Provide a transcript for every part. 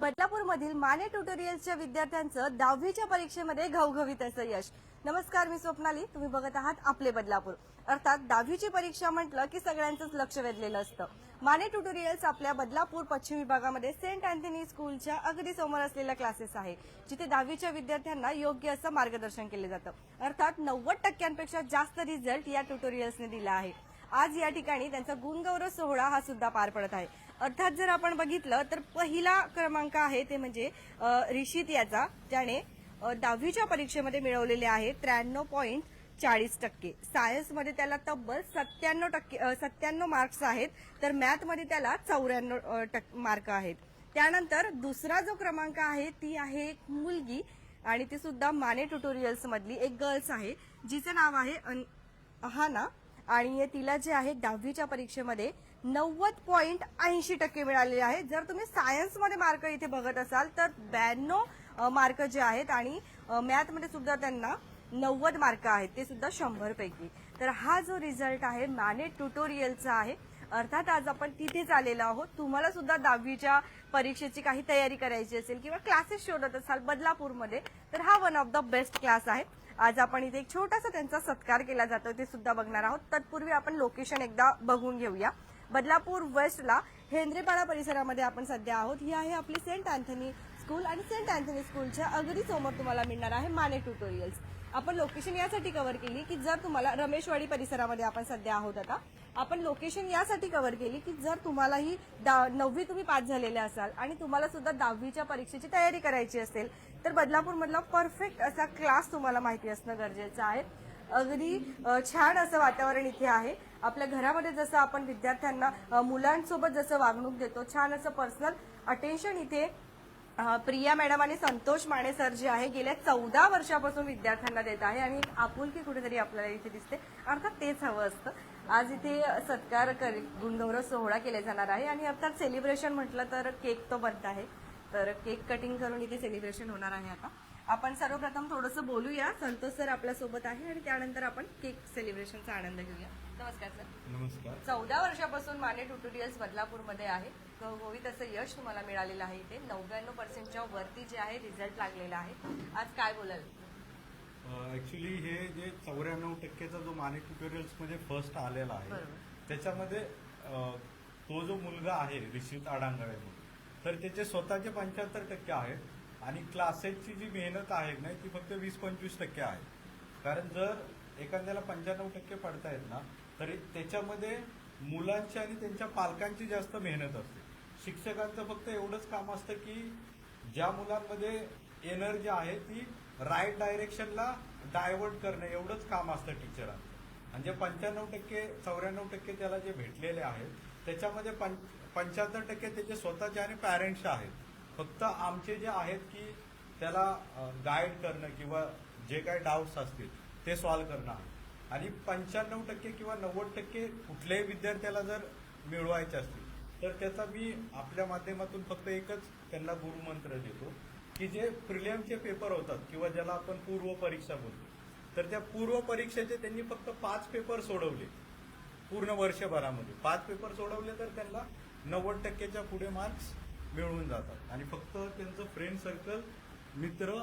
बदलापूरमधील माने ट्युटोरियल्सच्या विद्यार्थ्यांचं दहावीच्या परीक्षेमध्ये घवघवीत असं यश. नमस्कार मी स्वप्नाली. तुम्ही बघत आहात आपले बदलापूर. अर्थात दहावीची परीक्षा म्हटलं की सगळ्यांचंच लक्ष वेधलेलं असतं. माने ट्युटोरियल्स आपल्या बदलापूर पश्चिम विभागामध्ये सेंट अँथनी स्कूलच्या अगदी समोर असलेला क्लासेस आहे जिथे दहावीच्या विद्यार्थ्यांना योग्य असं मार्गदर्शन केलं जातं. अर्थात नव्वद टक्क्यांपेक्षा जास्त रिझल्ट या ट्युटोरियल्सने दिला आहे. आज या ठिकाणी त्यांचा गुणगौरव सोहळा हा सुद्धा पार पडत आहे. अर्थात जर आपण बघितलं तर पहिला क्रमांक आहे ते म्हणजे अ, रिशित याचा ज्याने दहावीच्या परीक्षेमध्ये मिळवलेले आहे त्र्याण्णव पॉईंट चाळीस टक्के. सायन्समध्ये त्याला तब्बल सत्त्याण्णव टक्के सत्त्याण्णव मार्क्स आहेत तर मॅथमध्ये त्याला चौऱ्याण्णव टक्के मार्क आहेत. त्यानंतर दुसरा जो क्रमांक आहे ती आहे एक मुलगी आणि ती सुद्धा माने ट्युटोरियल्स मधली एक गर्ल्स आहे जिचं नाव आहे अन- अहाना. आणि तिला जे आहे दहावीच्या परीक्षेमध्ये नव्वद पॉईंट ऐंशी टक्के मिळालेले आहेत. जर तुम्ही सायन्समध्ये मार्क इथे बघत असाल तर ब्याण्णव मार्क जे आहेत आणि मॅथमध्ये सुद्धा त्यांना नव्वद मार्क आहेत. ते सुद्धा शंभर पैकी तर हा जो रिझल्ट आहे माने ट्युटोरियलचा आहे. अर्थात आज आपण तिथेच आलेलो आहोत. तुम्हाला सुद्धा दहावीच्या परीक्षेची काही तयारी करायची असेल किंवा क्लासेस शोधत असाल बदलापूरमध्ये तर हा one of the best class आहे. आज आपण इथे एक छोटासा त्यांचा सत्कार केला जातो ते सुद्धा बघणार आहोत. तत्पूर्वी आपण लोकेशन एकदा बघून घेऊया. बदलापूर वेस्टला हेंद्रेपाडा परिसरामध्ये आपण सध्या आहोत. ही आहे आपली सेंट अँथनी स्कूल आणि सेंट अँथनी स्कूलच्या अगदी समोर तुम्हाला मिळणार आहे माने ट्युटोरियल्स. आपण लोकेशन यासाठी कव्हर केली की जर तुम्हाला रमेशवाडी परिसरामध्ये आपण सध्या आहोत आता आपण लोकेशन यासाठी कव्हर केली की जर तुम्हालाही दा- नववी तुम्ही पास झालेले असाल आणि तुम्हाला सुद्धा दहावीच्या परीक्षेची तयारी करायची असेल तर बदलापूरमधला परफेक्ट असा क्लास तुम्हाला माहिती असणं गरजेचं आहे. अगदी छान असं वातावरण इथे आहे. आपल्या घरामध्ये जसं आपण विद्यार्थ्यांना मुलांसोबत जसं वागणूक देतो छान असं पर्सनल अटेन्शन इथे प्रिया मॅडम आणि संतोष माने सर जे आहे गेल्या चौदा वर्षापासून विद्यार्थ्यांना देत आहे आणि आपुलकी कुठेतरी आपल्याला इथे दिसते. अर्थात तेच हवं असतं. आज इथे सत्कार गुणगौरव सोहळा केला जाणार आहे आणि अर्थात सेलिब्रेशन म्हटलं तर केक तो बनत आहे. तर केक कटिंग करून इथे सेलिब्रेशन होणार आहे आता. आपण सर्वप्रथम थोडंसं बोलूया. संतोष सर आपल्यासोबत आहे आणि त्यानंतर आपण केक सेलिब्रेशनचा आनंद घेऊया. नमस्कार सर. नमस्कार. चौदा वर्षापासून माने ट्युटोरियल्स बदलापूरमध्ये आहे. होईल असं यश तुम्हाला मिळालेलं आहे इथे. नव्याण्णव पर्सेंटच्या वरती जे आहे रिझल्ट लागलेला आहे. आज काय बोलाल? ऍक्च्युली हे जे चौऱ्याण्णव टक्केचा जो माने ट्युटोरियल्समध्ये फर्स्ट आलेला आहे. त्याच्यामध्ये तो जो मुलगा आहे ऋषित आडांगळे तर त्याचे स्वतःचे पंच्याहत्तर टक्के आहेत. आणि क्लासेसची जी मेहनत आहे ना ती फक्त वीस पंचवीस टक्के आहे. कारण जर एखाद्याला पंच्याण्णव टक्के पडतायत ना तरी त्याच्यामध्ये मुलांची आणि त्यांच्या पालकांची जास्त मेहनत असते. शिक्षकांचं फक्त एवढंच काम असतं की ज्या मुलांमध्ये एनर्जी आहे ती राईट डायरेक्शनला डायव्हर्ट करणं एवढंच काम असतं टीचरांचं. म्हणजे पंच्याण्णव टक्के चौऱ्याण्णव टक्के त्याला जे भेटलेले आहेत त्याच्यामध्ये पंच्याहत्तर टक्के त्याचे स्वतःचे आणि पॅरेंट्स आहेत. फक्त आमचे जे आहेत की त्याला गाईड करणं किंवा जे काही डाऊट्स असतील ते सॉल्व्ह करणं. आणि पंच्याण्णव टक्के किंवा नव्वद टक्के कुठल्याही विद्यार्थ्याला जर मिळवायचे असतील तर त्याचा मी आपल्या माध्यमातून फक्त एकच त्यांना गुरुमंत्र देतो की जे प्रिलियमचे पेपर होतात किंवा ज्याला आपण पूर्व परीक्षा बोलतो तर त्या पूर्व परीक्षेचे त्यांनी फक्त पाच पेपर सोडवले पूर्ण वर्षभरामध्ये. पाच पेपर सोडवले तर त्यांना नव्वद टक्केच्या पुढे मार्क्स मिळून जातात. आणि फक्त त्यांचं फ्रेंड सर्कल मित्र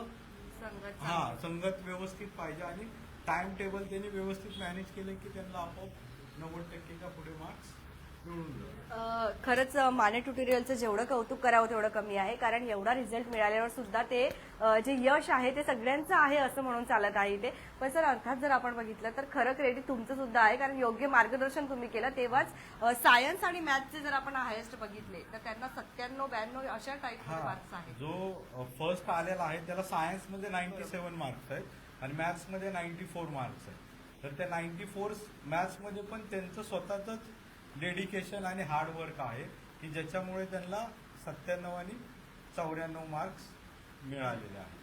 हा संगत व्यवस्थित पाहिजे आणि टाइम टेबल त्यांनी व्यवस्थित मॅनेज केलं की त्यांना आपोआप नव्वद टक्केच्या पुढे मार्क्स खरंच माने ट्युटोरियलचं जेवढं कौतुक करावं तेवढं कमी आहे. कारण एवढा रिझल्ट मिळाल्यावर सुद्धा ते जे यश आहे ते सगळ्यांचं आहे असं म्हणून चालत आहे इथे. पण सर अर्थात जर आपण बघितलं तर खरं क्रेडिट तुमचं सुद्धा आहे. कारण योग्य मार्गदर्शन तुम्ही केलं. तेव्हाच सायन्स आणि मॅथचे जर आपण हायेस्ट बघितले तर त्यांना सत्त्याण्णव ब्याण्णव अशा टाईपमध्ये मार्क्स हा आहेत. जो फर्स्ट आलेला आहे त्याला सायन्समध्ये नाईन्टी सेव्हन मार्क्स आहेत आणि मॅथ्समध्ये नाईन्टी फोर मार्क्स आहेत. तर त्या नाईन्टी फोर मॅथ्समध्ये पण त्यांचं स्वतःच डेडिकेशन आणि हार्डवर्क आहे की ज्याच्यामुळे त्यांना सत्त्याण्णव आणि चौऱ्याण्णव मार्क्स मिळालेले आहेत.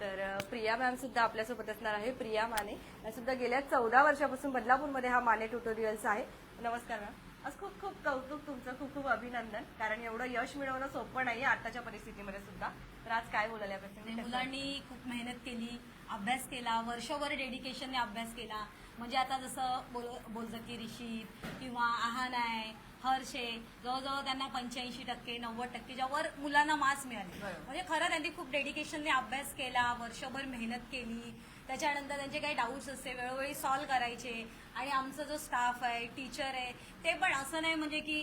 तर प्रिया मॅम सुद्धा आपल्यासोबत असणार आहे. प्रिया माने. या सुद्धा गेल्या चौदा वर्षापासून बदलापूरमध्ये हा माने ट्युटोरियल्स आहे. नमस्कार मॅम आज खूप खूप कौतुक तुमचं खूप खूप अभिनंदन. कारण एवढं यश मिळवणं सोपं नाही आताच्या परिस्थितीमध्ये सुद्धा. तर आज काय प्रसंगी मुलांनी खूप मेहनत केली अभ्यास केला वर्षभर डेडिकेशनने अभ्यास केला. म्हणजे आता जसं बोल बोलतं की ऋषी किंवा आहान आहे हर्ष आहे जवळजवळ त्यांना पंच्याऐंशी टक्के नव्वद टक्केच्या वर मुलांना मार्क्स मिळाले. म्हणजे खरं त्यांनी खूप डेडिकेशनने अभ्यास केला वर्षभर मेहनत केली. त्याच्यानंतर त्यांचे काही डाऊट्स असते वेळोवेळी सॉल्व्ह करायचे. आणि आमचा जो स्टाफ आहे टीचर आहे ते पण असं नाही म्हणजे की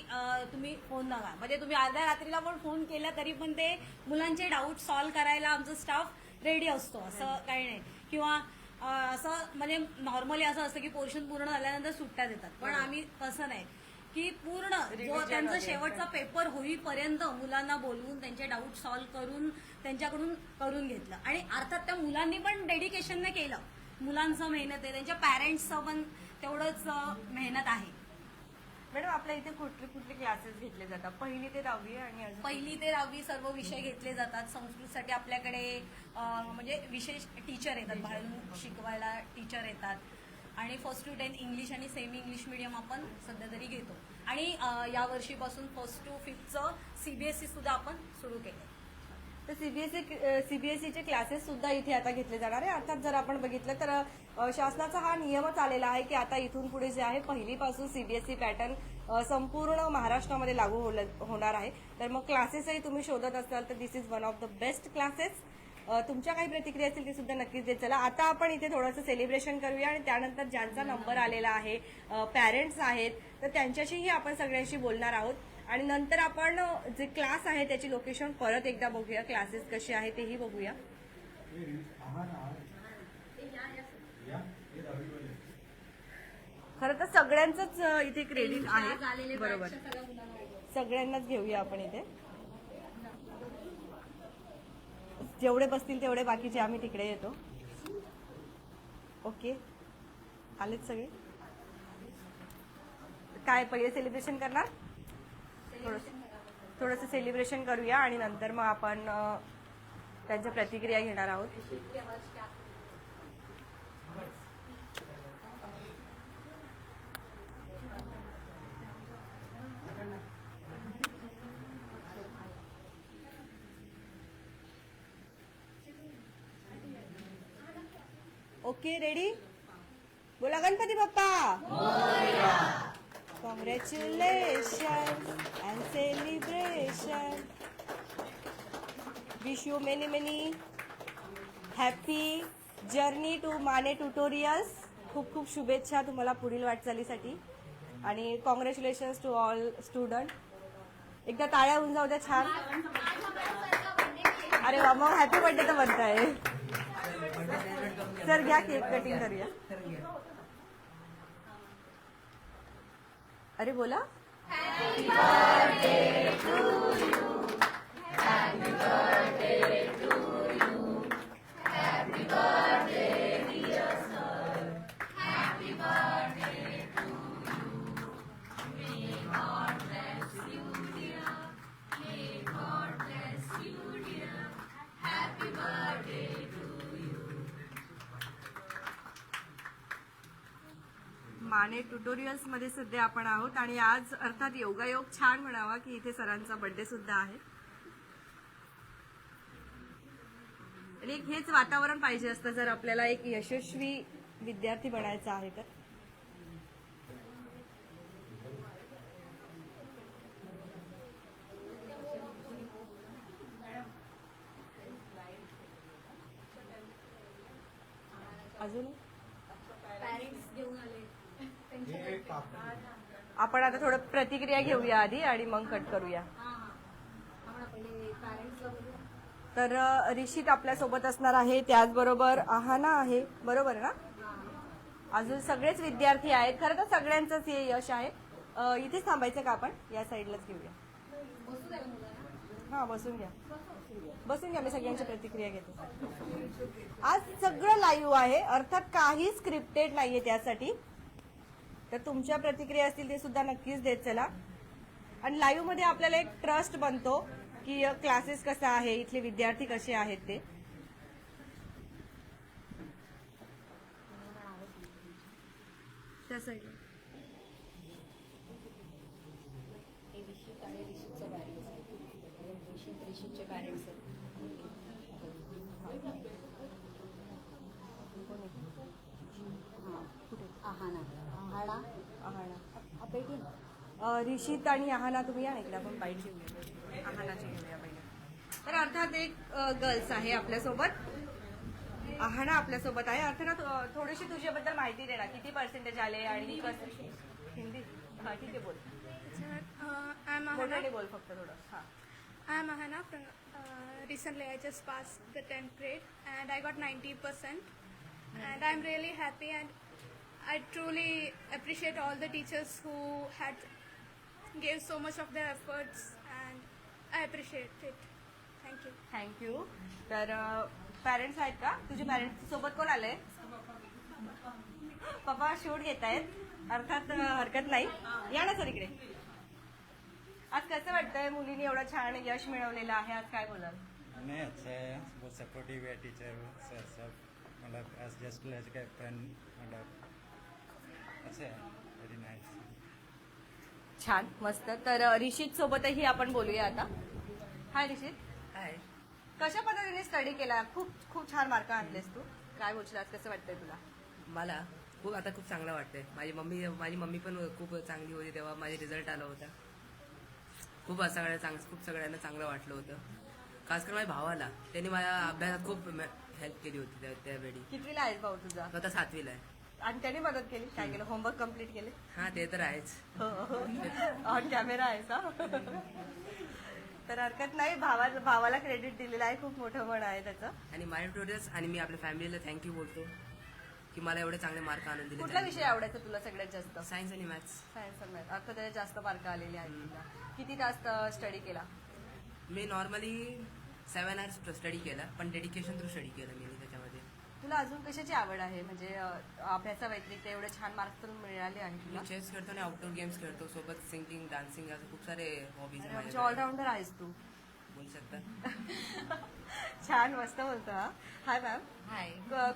तुम्ही फोन नका. म्हणजे तुम्ही अर्ध्या रात्रीला पण फोन केला तरी पण ते मुलांचे डाऊट सॉल्व्ह करायला आमचा स्टाफ रेडी असतो. असं काही नाही. किंवा असं म्हणजे नॉर्मली असं असतं की पोर्शन पूर्ण झाल्यानंतर सुट्ट्या देतात. पण आम्ही तसं नाही. की पूर्ण जो त्यांचा. शेवटचा पेपर होईपर्यंत मुलांना बोलवून त्यांचे डाऊट सॉल्व्ह करून त्यांच्याकडून करून घेतलं. आणि अर्थात त्या मुलांनी पण डेडिकेशनने केलं. मुलांचं मेहनत आहे. त्यांच्या पॅरेंट्सचं पण तेवढंच मेहनत आहे. मॅडम आपल्या इथे कुठले कुठले क्लासेस घेतले जातात? पहिली ते दहावी आणि अजून पहिली ते दहावी सर्व विषय घेतले जातात. संस्कृतसाठी आपल्याकडे अं, म्हणजे विशेष टीचर येतात. बाहेरून शिकवायला टीचर येतात. आणि first to tenth English and semi English medium आपण सध्या तरी घेतो. आणि अं, या वर्षीपासून फर्स्ट टू फिफ्थचं सीबीएसई सुद्धा आपण सुरू केलं तर सीबीएसई सीबीएसईचे क्लासेस सुद्धा इथे आता घेतले जाणार आहे. अर्थात जर आपण बघितलं तर शासनाचा हा नियमच आलेला आहे की आता इथून पुढे जे आहे पहिलीपासून सीबीएसई पॅटर्न संपूर्ण महाराष्ट्रामध्ये लागू होणार आहे. तर मग क्लासेसही तुम्ही शोधत असाल तर this is one of the best classes तुमच्या काही प्रतिक्रिया असतील ते सुद्धा नक्कीच देत चला. आता आपण इथे थोडंसं सेलिब्रेशन करूया आणि त्यानंतर ज्यांचा नंबर आलेला आहे पॅरेंट्स आहेत तर त्यांच्याशीही आपण सगळ्यांशी बोलणार आहोत. आणि नंतर आपण जे क्लास आहे त्याची लोकेशन परत एकदा बघूया. क्लासेस कसे आहे तेही बघूया. खरं तर सगळ्यांचंच इथे क्रेडिट आहे. बरोबर. सगळ्यांनाच घेऊया आपण इथे. जेवढे बसतील तेवढे बाकीचे आम्ही तिकडे येतो. ओके. आलेत सगळे. काय पहिले सेलिब्रेशन करणार? थोडंसं थोडंसं सेलिब्रेशन करूया आणि नंतर मग आपण त्यांच्या प्रतिक्रिया घेणार आहोत. ओके रेडी बोला Ganpati Bappa! Congratulations and celebration. Wish you many many happy journey to Mane tutorials खूप खूप शुभेच्छा तुम्हाला पुढील वाटचालीसाठी. आणि कॉंग्रॅच्युलेशन्स टू ऑल स्टुडंट एकदा टाळ्या होऊन जाऊ द्या छान. अरे वा मग हॅपी बर्थडे तर म्हणताय. सर घ्या केक कटिंग करूया. अरे बोला. माने ट्युटोरियल्समध्ये सध्या आपण आहोत आणि आज अर्थात योगायोग छान म्हणावा की इथे सरांचा बर्थडे सुद्धा आहे. आणि एक हेच वातावरण पाहिजे असतं जर आपल्याला एक यशस्वी विद्यार्थी बनायचा आहे तर अजून पॅरेंट्स घेऊन आले हे कापड. आपण आता थोडं प्रतिक्रिया घेऊया आधी आणि मग कट करूया. तर रिषित आपल्यासोबत असणार आहे. त्याचबरोबर आहाना आहे. बरोबर ना? अजून सगळेच विद्यार्थी आहेत. खरं तर सगळ्यांचंच हे यश आहे. इथेच थांबायचं का आपण? या साईडलाच घेऊया. हा बसून घ्या. बसून घ्या. मी सगळ्यांची प्रतिक्रिया घेते. आज सगळं लाईव्ह आहे. अर्थात काही स्क्रिप्टेड नाहीये त्यासाठी. तर तुमच्या प्रतिक्रिया असतील ते सुद्धा नक्कीच देत चला. आणि लाईव्हमध्ये आपल्याला एक ट्रस्ट बनतो की क्लासेस कसा आहे इथले विद्यार्थी कसे आहेत ते. त्या साईडला हे रिषित आणि रिषितचं पॅरेंट्स आहे रिषित रिषितचे पॅरेंट्स आहेत आहाना आहाना रिशित आणि आहाना तुम्ही या इकडे आपण बाईट घेऊया आहानाची घेऊया पहिले. तर अर्थात एक गर्ल्स आहे आपल्यासोबत. आहाना आपल्यासोबत आहे. अर्थात थोडीशी तुझ्याबद्दल माहिती दे ना. किती पर्सेंटेज आले आणि कसं हिंदी? हा ठीक आहे बोल. Uh, I'm मोठ्याने Ahana. बोल फक्त थोडं. हा. I'm Ahana. From, uh, recently, I just passed the 10th grade and I got 90%. And I'm really happy and I truly appreciate all the teachers who had gave so much of their efforts and I appreciate it. Thank you. Thank you तर parents आहेत का? तुझे parents सोबत कोण आले पप्पा shoot घेत आहेत अर्थात अ, हरकत नाही. या ना सर इकडे. आज कसं वाटतंय मुलीने एवढं छान यश मिळवलेलं आहे? आज काय बोलाल? नहीं अच्छा है बहुत सपोर्टिव है टीचर सर सब. मतलब एज जस्ट एज के फ्रेंड मतलब अच्छा है वेरी नाइस छान मस्त. तर रिषित सोबतही आपण बोलूया आता. हाय रिषित. हाय कशा पद्धतीने स्टडी केला? खूप खूप छान मार्क आणलेस तू. काय बोलशील आज? कसं वाटतंय तुला? मला खूप आता खूप चांगलं वाटतंय. माझी मम्मी माझी मम्मी पण खूप चांगली होती तेव्हा माझे रिझल्ट आला होता. खूप असं सगळ्या चांग खूप सगळ्यांना चांगलं वाटलं होतं. खास करून माझ्या भावाला. त्यांनी माझ्या अभ्यासात खूप हेल्प केली होती त्या त्यावेळी. कितवीला आहेस भाऊ तुझा? आता सातवीला आहे. आणि त्याने मदत केली काय केलं? होमवर्क कंप्लीट केले? हा ते तर आहेच. ऑन कॅमेरा आहे तर हरकत नाही भावा भावाला क्रेडिट दिलेलं आहे खूप मोठं पण आहे त्याचं. आणि माझ्या ट्युटर्स आणि मी आपल्या फॅमिलीला थँक्यू बोलतो की मला एवढे चांगले मार्क आणून दिले कुठला विषय आवडायचा तुला सगळ्यात जास्त? सायन्स आणि मॅथ्स सायन्स आणि मॅथ आता त्याच्यात जास्त मार्क आलेले आहेत तुला. किती जास्त स्टडी केला? मी नॉर्मली सेवन आवर्स स्टडी केला पण डेडिकेशन थ्रू स्टडी केलं मी. तुला अजून कशाची आवड आहे? म्हणजे अं, अभ्यासा व्यतिरिक्त एवढे छान मार्क्स तर मिळाले आहे तुला मी चेस खेळतो आणि आउटडोर गेम्स खेळतो. सोबत सिंगिंग डान्सिंग असं खूप सारे हॉबीज अरे, म्हणजे ऑलराऊंडर आहेस तू. बोलू शकता? छान मस्त बोलतो हा. हाय मॅम हाय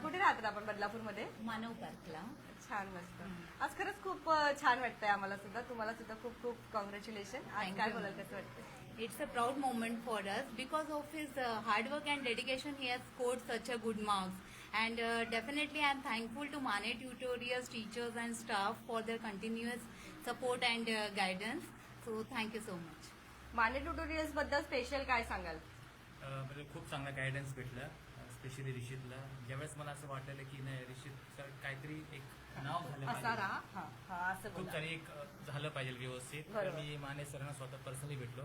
कुठे राहतात आपण? बदलापूरमध्ये? मानव पार्कला छान मस्त. आज खरंच खूप अं, छान वाटतंय आम्हाला सुद्धा. तुम्हाला सुद्धा खूप खूप कॉंग्रॅच्युलेशन Thank काय you. बोलाल कसं वाटतं It's a proud moment for us because of his uh, hard work and dedication. He has scored such a good marks, and uh, definitely I'm thankful to Mane Tutorials teachers and staff for their continuous support and uh, guidance. So thank you so much. Mane ट्युटोरियल्सबद्दल special काय सांगाल? अ, म्हणजे खूप चांगला guidance भेटला specially रिषितला ज्यावेळेस मला असं वाटलेलं की नाही रिषितचं काहीतरी एक नाव झालं असा पाहिजे. राहा? हा हा असं खूप बोला. सारी एक अ, झालं पाहिजे व्यवस्थित. तर बरोबर. मी माने सरांना स्वतः पर्सनली भेटलो.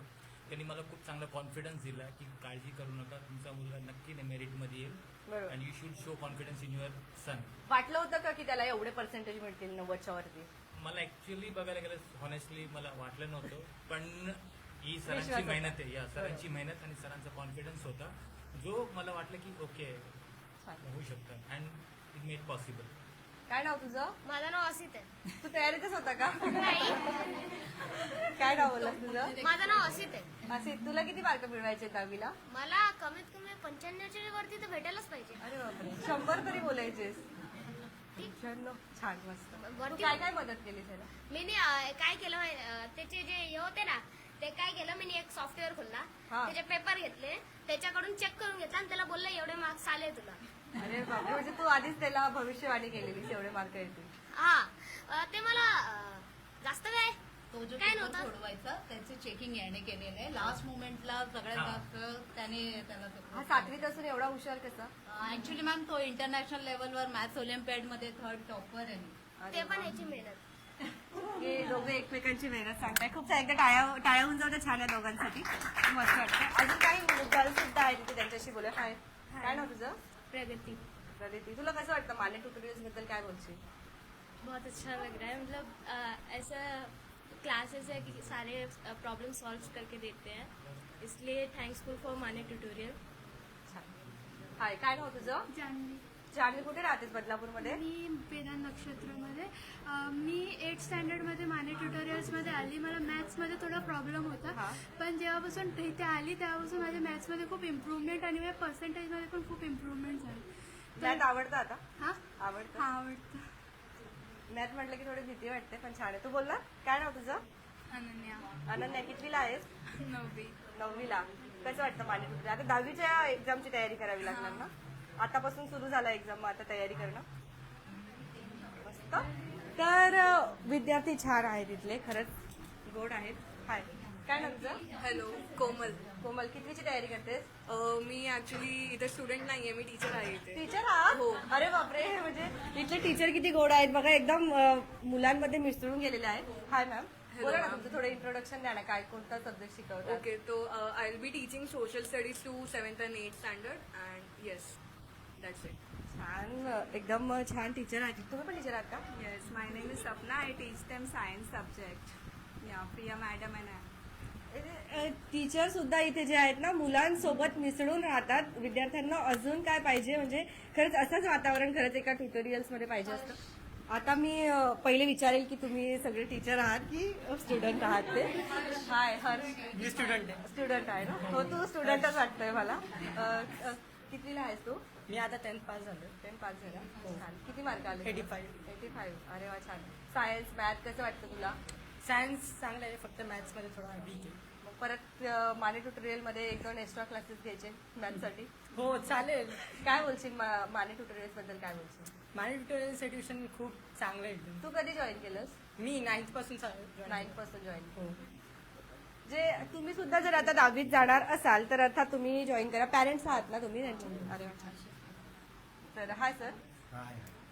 त्यांनी मला खूप चांगला कॉन्फिडन्स दिला की काळजी करू नका तुमचा मुलगा नक्की मेरिटमध्ये येईल. बरोबर. And you should show confidence in your son वाटलं होतं का की त्याला एवढे पर्सेंटेज मिळतील नव्वदच्या वरती? मला ऍक्च्युली बघायला गेलं हॉनेस्टली मला वाटलं नव्हतं. पण ही विश्वास सरांची होता. मेहनत आहे. या सरांची मेहनत आणि सरांचा कॉन्फिडन्स होता. जो मला वाटलं की ओके छान. होऊ शकतं. अँड इट मेड पॉसिबल काय नाव तुझं? माझं नाव असित आहे. तू तयारीतच होता का? काय नाव बोलला तुझं? माझं नाव असित आहे. असे तुला किती मार्क मिळवायचे दहावीला? मला कमीत कमी पंच्याण्णवच्या वरती तर भेटायलाच पाहिजे. अरे बापरे. शंभर तरी बोलायचेस. छान मस्त. तू वरती- काय काय मदत केली त्याला? मी नी, अं, काय केलं माहि- अं, त्याचे जे हे होते ना ते काय केलं मी नी एक सॉफ्टवेअर खोलला. हा. त्याचे पेपर घेतले. त्याच्याकडून चेक करून घेतला आणि त्याला बोललं एवढे मार्क्स आले तुला. अरे बापरे म्हणजे तू आधीच त्याला भविष्यवाणी केलेली एवढे मार्क येतील. हा ते मला अं, जास्त काय? तो जो काय पेपर नव्हतं? सोडवायचा त्याचे चेकिंग याने केलेलं आहे. लास्ट मोमेंटला सगळ्यात हा. जास्त त्याने त्याला हा सातवीत असून एवढा हुशार कसा? ऍक्च्युली मॅम तो इंटरनॅशनल लेवलवर मॅथ्स ऑलिम्पियाडमध्ये थर्ड टॉपर आहे. ते पण. याची मेहनत. हे दोघे एकमेकांची मेहनत सांगताय. खूप छान एकदा टाळ्या टाळ्या होऊन जाऊ द्या छान आहे दोघांसाठी. मस्त वाटतं. अजून काही गर्ल्स सुद्धा आहेत तिथे त्यांच्याशी बोला हाय. काय नाव तुझं? प्रगति. प्रदिती तुला कसं वाटतं माने ट्युटोरियल्सबद्दल काय बोलशील? बहुत अच्छा लग रहा है. मतलब अ, ऐसा क्लासेस है कि सारे प्रॉब्लम सॉल्व करके देते हैं. इसलिए thankful for Mane tutorial hi काय नाव तुझं? जान्हवी जानवी कुठे राहतेस बदलापूरमध्ये? मी वेदांत नक्षत्रमध्ये. अं, मी एट स्टँडर्डमध्ये माने आली मला मॅथ्समध्ये थोडा प्रॉब्लेम. होता. पण जेव्हापासून इथे आली तेव्हापासून माझ्या मॅथ्समध्ये खूप इम्प्रूव्हमेंट आणि माझ्या पर्सेंटेजमध्ये पण खूप इम्प्रूव्हमेंट झाली. मॅथ आवडतं आता? हां? आवडतं? हा आवडतं. मॅथ म्हटलं की थोडी भीती वाटते पण छान आहे. तू बोल ना काय नाव तुझं? अनन्या. अनन्या कितवीला आहेस? नववी. नववीला. कसं वाटतं ट्युटोरियल आता दहावीच्या एक्झामची तयारी करावी लागणार ना? आतापासून सुरू झाला एक्झाम मग आता तयारी करणं? मस्त. तर विद्यार्थी छान आहे तिथले खरंच. गोड आहेत. हाय. काय नाव तुझं हॅलो कोमल. कोमल कितवीची तयारी करतेस? अ, मी ऍक्च्युली इथे स्टुडंट नाहीये मी टीचर आहे इथे. टीचर आहात? अरे बापरे म्हणजे इथले टीचर किती गोड आहेत. बघा एकदम अ, मुलांमध्ये मिसळून गेलेले आहेत. हाय मॅम बोला ना तुमचं थोडं इंट्रोडक्शन द्या ना काय कोणता सब्जेक्ट शिकवतात? ओके तो I will be teaching social studies to seventh and eight standard and yes that's it छान अ, एकदम छान टीचर आहेत. तुम्ही पण टीचर आहात का? Yes my name is Sapna I teach them science subject या प्रिया मॅडम अँड टीचर सुद्धा इथे जे आहेत ना मुलांसोबत मिसळून राहतात. विद्यार्थ्यांना अजून काय पाहिजे? म्हणजे खरंच असंच वातावरण खरंच एका ट्युटोरियल्समध्ये पाहिजे असतं. आता मी अ, पहिले विचारेल की तुम्ही सगळे टीचर आहात की स्टुडंट आहात ते? हाय हर्ष मी स्टुडंट आहे स्टुडंट आहे ना? हो तू स्टुडंटच वाटतोय मला. अ, अ, कितवीला आहेस तू? मी आता टेन्थ पास झालो टेन पास झाला? छान. किती मार्क आले? 85. एटी फाईव्ह अरे वा छान. सायन्स मॅथ कसं वाटतं तुला? सायन्स चांगलं आहे फक्त मॅथ्समध्ये थोडा वीक आहे. मग परत माने ट्युटोरियलमध्ये एक दोन एक्स्ट्रा क्लासेस घ्यायचे मॅथसाठी हो चालेल. काय बोलशील मा- माने ट्युटोरियल्सबद्दल काय बोलशील? माझे ट्युटोरियल ट्युशन खूप चांगलं आहे एकदम. तू कधी जॉईन केलंस? मी नाईन्थपासून नाईन्थपासून जॉईन हो. जे तुम्ही सुद्धा जर आता दहावीत जाणार असाल तर अर्थात तुम्ही जॉईन करा. पॅरेंट्स आहात ना तुम्ही त्यांचे अरे वा, छान. तर हाय सर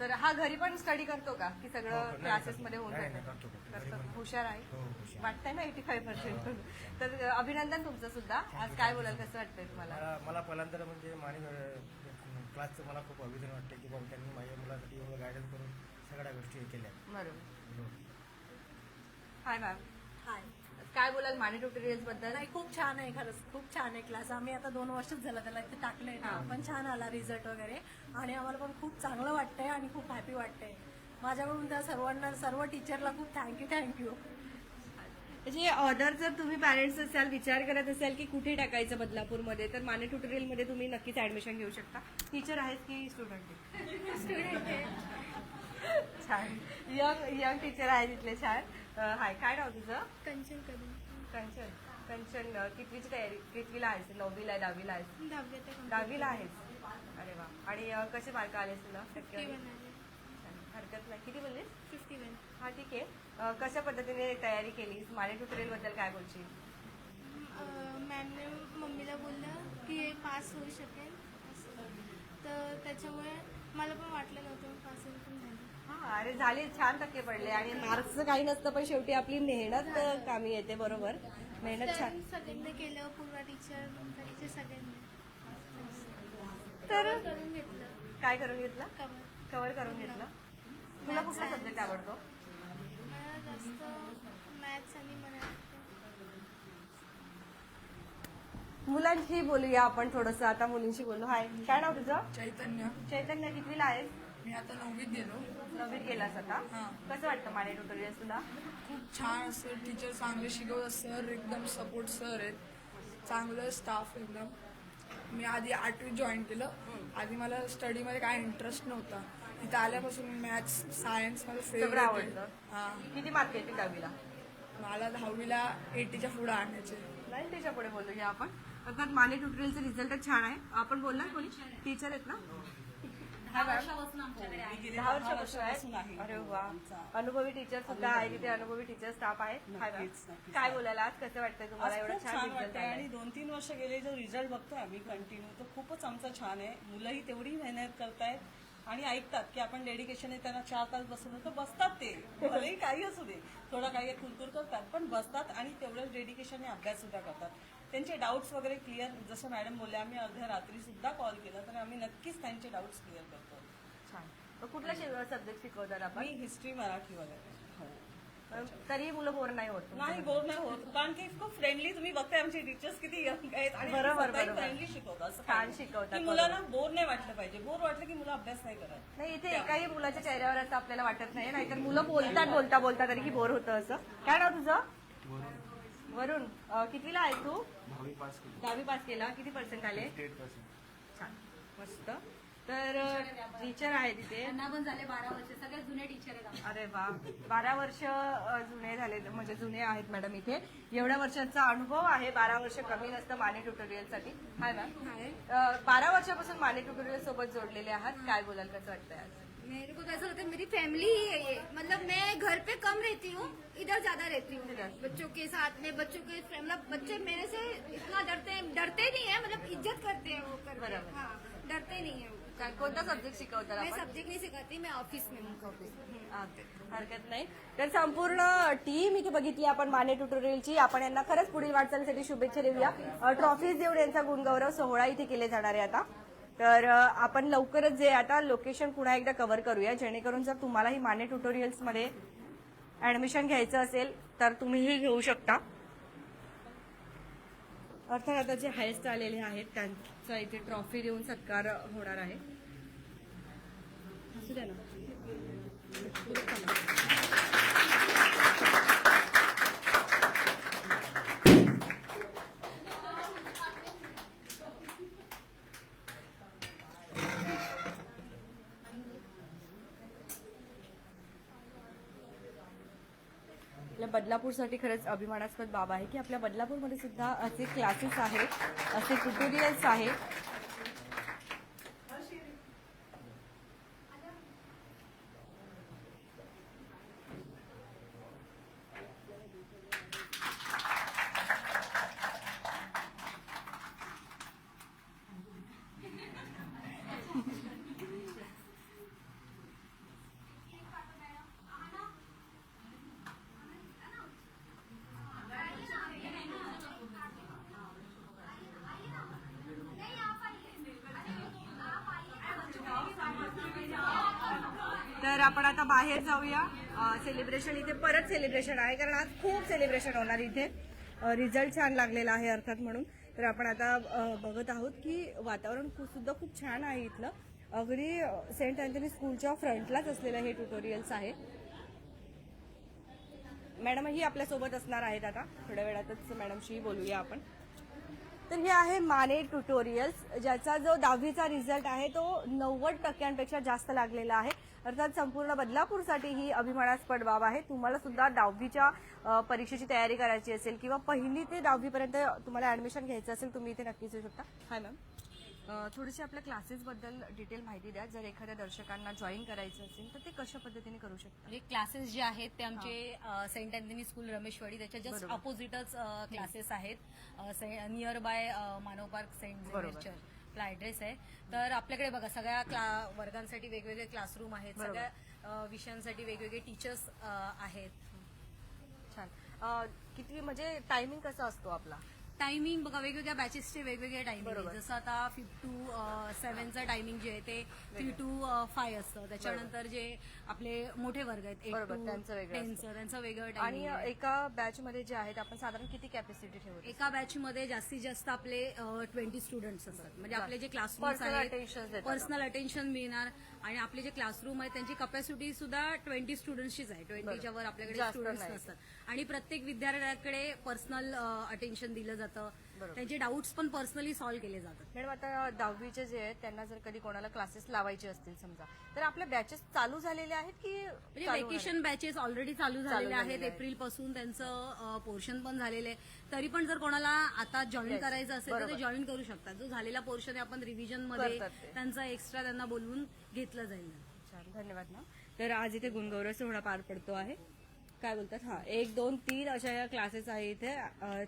तर हा घरी पण स्टडी करतो का? की सगळं क्लासेस मध्ये होऊन जातं? करतो. हुशार आहे. वाटतंय ना एटी फाईव्ह पर्सेंट तर अभिनंदन तुमचं सुद्धा. आज काय बोलाल कसं वाटतंय तुम्हाला? मला मला पहिल्यांदा म्हणजे माने क्लासचं मला खूप अभिमान वाटते की बाबा त्यांनी माझ्या मुलासाठी एवढं गायडन्स करून सगळ्या गोष्टी हे केल्या. बरोबर. हाय मॅम बोलाल माने ट्युटोरियल्सबद्दल. नाही खूप छान आहे खरंच. खूप छान आहे क्लास आम्ही आता दोन वर्षच झालं त्याला इथे टाकलंय ना. पण छान आला रिझल्ट वगैरे. आणि आम्हाला पण खूप चांगलं वाटतंय आणि खूप हॅपी वाटतंय. माझ्याकडून त्या सर्वांना सर्व टीचरला खूप थँक्यू थँक्यू म्हणजे अदर जर तुम्ही पॅरेंट्स असाल विचार करत असाल की कुठे टाकायचं बदलापूरमध्ये तर माने ट्युटोरियलमध्ये तुम्ही नक्कीच ऍडमिशन घेऊ शकता. टीचर आहेत की स्टुडंट छान. यंग यंग टीचर आहे तिथले छान. हाय काय नाव तुझं? कंचन कदम. कंचन कंचन कितवीची तयारी कितवीला आहेस? नववीला आहे दहावीला आहेस? दहावीला आहेस? अरे वा. आणि अं, कसे मार्क आलेस तुला? आले. छान. हरकत नाही. किती बोललीस? Fifty one. हा ठीक आहे. अं, कशा पद्धतीने तयारी केलीस? माने ट्युटोरियलबद्दल काय बोलशील? मॅमने मम्मीला बोललं की हे पास होऊ शकेल. असं. तर त्याच्यामुळे मला पण वाटलं नव्हतं मी पास होईल अरे झाले छान टक्के पडले. आणि मार्क्सचं काही नसतं पण शेवटी आपली मेहनत कामी येते बरोबर. मेहनत छान. तर सगळ्यांनी केलं पूर्वा टीचर सगळ्यांनी. तर करून घेतलं. काय करून घेतलं? कवर कव्हर करून घेतलं. तुला कुठला सब्जेक्ट आवडतो? मला जास्त मॅथ्स आणि मराठी. मुलांशी बोलूया आपण थोडस. आता मुलींशी बोलू. हाय काय नाव तुझं? चैतन्य. चैतन्य कितवीला आहेस? मी आता नववीत गेलो. नववीत गेलास आता? कसं वाटतं माने ट्युटोरियल तुला? खूप छान असं टीचर चांगले शिकवतात सर एकदम सपोर्ट सर आहेत. चांगलं स्टाफ एकदम. मी आधी आठवीत जॉईन केलं. आधी मला स्टडीमध्ये काय इंटरेस्ट नव्हता. इथं आल्यापासून मॅथ्स सायन्समध्ये सगळं फेवरेट आवडतं हां. किती मार्क येतील दहावीला? मला दहावीला एटीच्या पुढं आणायचे. नाही त्याच्या पुढे बोलूया आपण. अर्थात माने ट्युटोरियलचं रिझल्टच छान आहे. आपण बोलणार कोणी? टीचर आहेत ना? दहा वर्षापासून आमच्याकडे आहे. दहा वर्षापासून आहे. अरे वा. अनुभवी टीचर सुद्धा आहे तिथे अनुभवी टीचर स्टाफ आहे हाय मॅम. काय बोलायला? आज कसं वाटतंय तुम्हाला? आज एवढं खूप छान वाटतंय आणि दोन तीन वर्ष गेले जो रिझल्ट बघतोय आम्ही कंटिन्यू तो खूपच आमचा छान आहे. मुलंही तेवढी मेहनत करतायत आणि ऐकतात की आपण डेडिकेशन आहे त्यांना चार तास बसवलं तर बसतात ते. भलेही काही असू दे. थोडं काही खुलतूर करतात पण बसतात आणि तेवढंच डेडिकेशनने अभ्यास सुद्धा करतात. त्यांचे डाऊट्स वगैरे क्लिअर जसं मॅडम बोलले आम्ही अर्ध्या रात्री सुद्धा कॉल केला तर आम्ही नक्कीच त्यांचे डाऊट्स क्लिअर करतो. छान. मग कुठला सब्जेक्ट शिकवतात मी आपण? हिस्ट्री मराठी वगैरे. हो. तरी मुलं बोर नाही होत नाही बोर नाही होत. कारण की खूप फ्रेंडली तुम्ही बघताय आमचे टीचर्स किती यंग आहेत आणि बरोबर. फ्रेंडली शिकवतात असं छान. शिकवतात, की मुलांना बोर नाही वाटलं पाहिजे. बोर वाटलं की मुलं अभ्यास नाही करत. नाही इथे एकाही मुलाच्या चेहऱ्यावर असं आपल्याला वाटत नाही नाहीतर मुलं बोलतात बोलता बोलता तरी की बोर होतं असं. काय नाव तुझं? वरुण अं, कितवीला आहे तू? दहावी पास केली. दहावी पास केला. किती पर्सेंट आले? एट पर्सेंट छान. मस्त. तर टीचर आहे तिथे. त्यांना पण झाले बारा वर्ष. सगळे जुने टीचर आहेत आमचे. अरे वा. बारा वर्ष अ, जुने झाले म्हणजे जुने आहेत मॅडम इथे. एवढ्या वर्षांचा अनुभव आहे. बारा वर्ष कमी नसतं माने ट्युटोरियलसाठी हाय. मॅम अ, बारा वर्षापासून माने ट्युटोरियल सोबत जोडलेले आहात. काय बोलाल? कसं वाटतंय आज? मेरे को तो ऐसा लगता है मेरी फैमिली ही है ये। मतलब मैं घर पे कम रहती हूँ इधर ज्यादा रहती हूँ। बच्चों के साथ में बच्चों के मतलब बच्चे मेरे से इतना डरते हैं डरते नहीं है मतलब इज्जत करते हैं वो करके। बराबर. हाँ डरते नहीं है वो। काय- कोणता सब्जेक्ट शिकवतात मैं आपण सब्जेक्ट नहीं सिखाती मैं ऑफिस में हूँ हा, हरकत नाही. तर संपूर्ण टीम इथे बघितली आपण माने ट्युटोरियलची आपण यांना खरंच पुढील वाटचालीसाठी शुभेच्छा देऊया. ट्रॉफीज देऊन यांचा गुणगौरव सोहळा इथे केले जाणार आहे आता. तर आपण लवकरच जे आता लोकेशन पुन्हा एकदा कव्हर करूया. जेणेकरून जर तुम्हालाही माने ट्युटोरियल्समध्ये ॲडमिशन ऍडमिशन घ्यायचं असेल तर तुम्हीही घेऊ शकता. अर्थात आता जे हायेस्ट आलेले आहेत त्यांचा इथे ट्रॉफी देऊन सत्कार होणार आहे. असू द्या ना आपल्या बदलापूरसाठी खरंच अभिमानास्पद बाब आहे की आपल्या बदलापूरमध्ये सुद्धा असे क्लासेस आहेत असे ट्युटोरियल्स आहेत आपण आता बाहेर जाऊया. सेलिब्रेशन इथे परत सेलिब्रेशन आहे. कारण आज खूप सेलिब्रेशन होणार इथे. रिझल्ट छान लागलेला आहे अर्थात म्हणून. तर आपण आता बघत आहोत की वातावरण खूप सुद्धा खूप छान आहे इथलं. अगदी सेंट अँथनी स्कूलच्या फ्रंटलाच असलेलं हे ट्युटोरियल्स आहे. मॅडमही आपल्यासोबत असणार आहेत आता. थोड्या वेळातच मॅडमशी बोलूया आपण. तर हे आहे माने ट्युटोरियल्स ज्याचा जो दहावीचा रिझल्ट आहे तो नव्वद टक्क्यांपेक्षा जास्त लागलेला आहे. अर्थात संपूर्ण बदलापूरसाठी ही अभिमानास्पद बाब आहे. तुम्हाला सुद्धा दहावीच्या परीक्षेची तयारी करायची असेल किंवा पहिली ते दहावीपर्यंत तुम्हाला ऍडमिशन घ्यायचं असेल तुम्ही इथे नक्कीच येऊ शकता. हाय मॅम थोडीशी आपल्या क्लासेसबद्दल डिटेल माहिती द्या. जर एखाद्या दर्शकांना जॉईन करायचं असेल तर ते कशा पद्धतीने करू शकतात म्हणजे क्लासेस जे आहेत ते आमचे सेंट अँथनी स्कूल रमेशवाडी त्याच्या जस्ट. अपोजिटच क्लासेस आहेत. Near by Manav park saint church आपला ऍड्रेस आहे. तर आपल्याकडे बघा सगळ्या क्ला वर्गांसाठी वेगवेगळे क्लासरूम आहेत. सगळ्या अ, विषयांसाठी वेगवेगळे टीचर्स आहेत. छान. अ, किती म्हणजे टायमिंग कसा असतो आपला? टायमिंग बघा वेगवेगळ्या बॅचेसचे वेगवेगळे टायमिंग बरोबर. जसं आता फिफ्थ टू सेव्हनचं टायमिंग जे आहे ते थ्री टू फाय असतं. त्याच्यानंतर जे आपले मोठे वर्ग आहेत एट बरोबर, टू त्यांचं वेगळं टेनचं असतं. त्यांचं वेगळं आणि टायमिंग एका बॅच मध्ये जे आहेत आपण साधारण किती कॅपॅसिटी ठेवतो एका बॅच मध्ये जास्तीत जास्त आपले ट्वेंटी स्टुडंट्स असतात. म्हणजे आपले जे क्लासरूम Personal attention देतात. पर्सनल अटेन्शन मिळणार. आणि आपले जे क्लासरूम आहेत त्यांची कपॅसिटी सुद्धा ट्वेंटी स्टुडंट्सचीच आहे. ट्वेंटीच्या वर आपल्याकडे जास्त स्टुडंट्स नाही. नसतात. आणि प्रत्येक विद्यार्थ्याकडे पर्सनल अटेन्शन दिलं जातं. त्यांचे डाऊट्स पण पर्सनली सॉल्व्ह केले जातात. मॅडम आता दहावीचे जे आहेत त्यांना जर कधी कोणाला क्लासेस लावायचे असतील समजा तर आपल्या बॅचेस चालू झालेले आहेत की म्हणजे वेकेशन बॅचेस ऑलरेडी चालू झालेले आहेत. एप्रिलपासून त्यांचं पोर्शन पण झालेलं आहे तरी पण जर कोणाला आता जॉईन करायचं असेल तर ते. जॉईन करू शकतात. जो झालेला पोर्शन आहे आपण रिव्हिजनमध्ये. त्यांचा एक्स्ट्रा त्यांना बोलवून घेतलं जाईल. धन्यवाद ना तर आज इथे गुणगौरव सोहळा पार पडतो आहे. काय बोलतात? हा एक दोन तीन अशा या क्लासेस आहे इथे.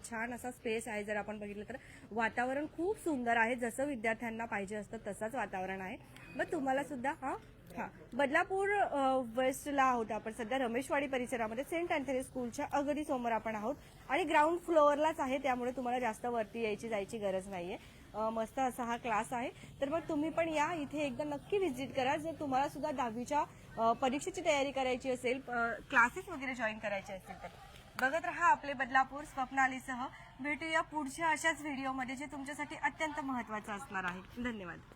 छान असा स्पेस आहे जर आपण बघितलं तर. वातावरण खूप सुंदर आहे. जसं विद्यार्थ्यांना पाहिजे असतं तसंच वातावरण आहे. मग तुम्हाला सुद्धा हा हा. बदलापूर वेस्टला आहोत आपण. सध्या रमेशवाडी परिसरामध्ये सेंट अँथनी स्कूलच्या अगदी समोर आपण आहोत. आणि ग्राउंड फ्लोअरलाच आहे. त्यामुळे तुम्हाला जास्त वरती यायची जायची गरज नाहीये. मस्त असा हा क्लास आहे. तर मग तुम्ही पण या इथे एकदा नक्की व्हिजिट करा. जर तुम्हाला सुद्धा दहावीच्या परीक्षेची तयारी करायची असेल क्लासेस वगैरे जॉईन करायचे असेल तर. बघत रहा आपले बदलापूर स्वप्नालीसह भेटूया पुढच्या अशाच व्हिडिओमध्ये जे तुमच्यासाठी अत्यंत महत्वाचं असणार आहे. धन्यवाद.